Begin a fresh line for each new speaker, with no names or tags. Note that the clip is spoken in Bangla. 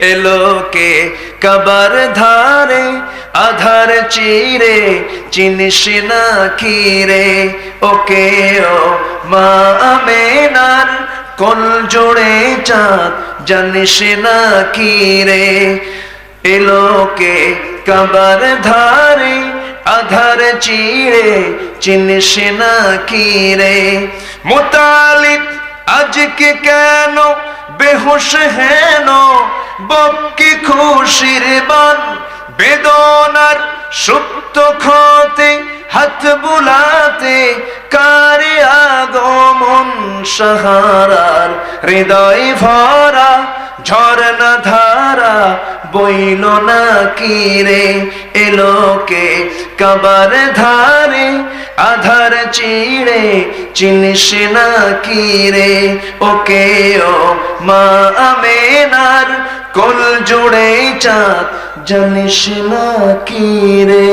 এলোকে কবর ধারে, আধার চিরে, চিনিস না কিরে ওকে ও মা আমেনার কোল জোড়ে চাঁদ, জানিস না কিরে এলোকে কবর ধারে, আধার চিরে, চিনিস না কিরে মোতালিব আজকে কেন বেহুশ হেন? বক্কি খুশির বান? বেদনার সুপ্ত খতে হাত বুলাতে কারে আগমন সাহারার হৃদয় ভরা ঝরনা ধারা বইল না কিরে এলোকে কবর ধারে আধার চিড়ে চিনিস না কিরে ওকে ও মা আমেনার কোল জুড়ে চাঁদ জানিস না কিরে